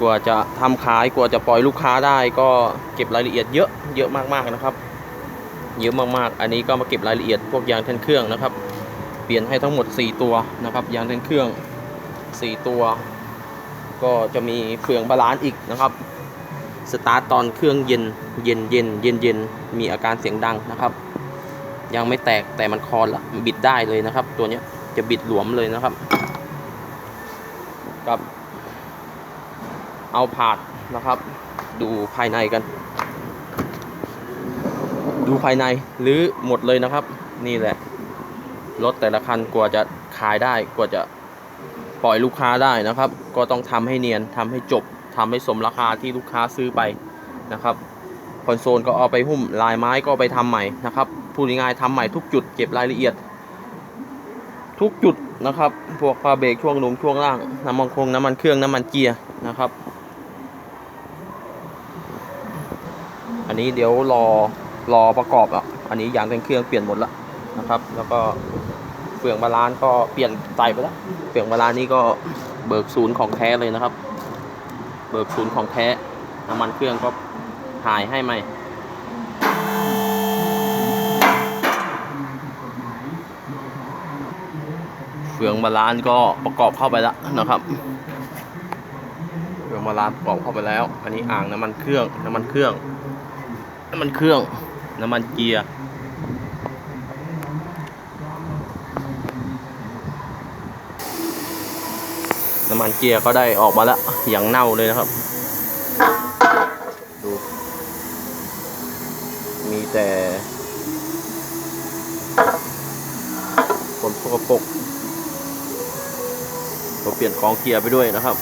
กว่าจะทำขายกว่าจะปล่อยลูกค้าได้ก็เก็บรายละเอียดเยอะเยอะมากๆนะครับ เยอะมากๆ อันนี้ก็มาเก็บรายละเอียดพวกยางแท่นเครื่องนะครับ เปลี่ยนให้ทั้งหมด 4 ตัวนะครับ ยางแท่นเครื่อง 4 ตัว ก็จะมีเฟืองบาลานซ์อีกนะครับสตาร์ทตอนเครื่องเย็นเย็นเย็นเย็นเย็นมีอาการเสียงดังนะครับ ยังไม่แตกแต่มันคอนละบิดได้เลยนะครับ ตัวเนี้ยจะบิดหลวมเลยนะครับกับ เอาผาดนะครับ ดูภายในกัน ดูภายในหรือหมดเลยนะครับ นี่แหละ รถแต่ละคันกว่าจะขายได้กว่าจะปล่อยลูกค้าได้นะครับ ก็ต้องทำให้เนียนทำให้จบทำให้สมราคาที่ลูกค้าซื้อไปนะครับคอนโซลก็เอาไปหุ้มลายไม้ก็เอาไปทำใหม่นะครับพูดง่ายๆทำใหม่ทุกจุดเก็บรายละเอียด ทุกจุดนะครับ พวกพาเบรกช่วงหนุนช่วงล่างน้ำมันคงน้ำมันเครื่องน้ำมันเกียร์นะครับ อันนี้เดี๋ยวรอรอประกอบอะอันนี้ยางเป็นเครื่องเปลี่ยนหมดแล้วนะครับ แล้วก็เฟืองบาลานซ์ก็เปลี่ยนใส่ไปแล้วเฟืองบาลานซ์นี่ก็เบิกศูนย์ของแท้เลยนะครับ เบิกศูนย์ของแท้น้ำมันเครื่องก็ถ่ายให้ใหมเฟืองบาลานซ์ก็ประกอบเข้าไปแล้วนะครับเฟืองบาลานซ์ประกอบเข้าไปแล้ว อันนี้อ่างน้ำมันเครื่องน้ำมันเครื่อง น้ำมันเครื่อง น้ำมันเกียร์ น้ำมันเกียร์ก็ได้ออกมาแล้วอย่างเน่าเลยนะครับ ดู มีแต่คนพกปรกเราเปลี่ยนกองเกียร์ไปด้วยนะครับ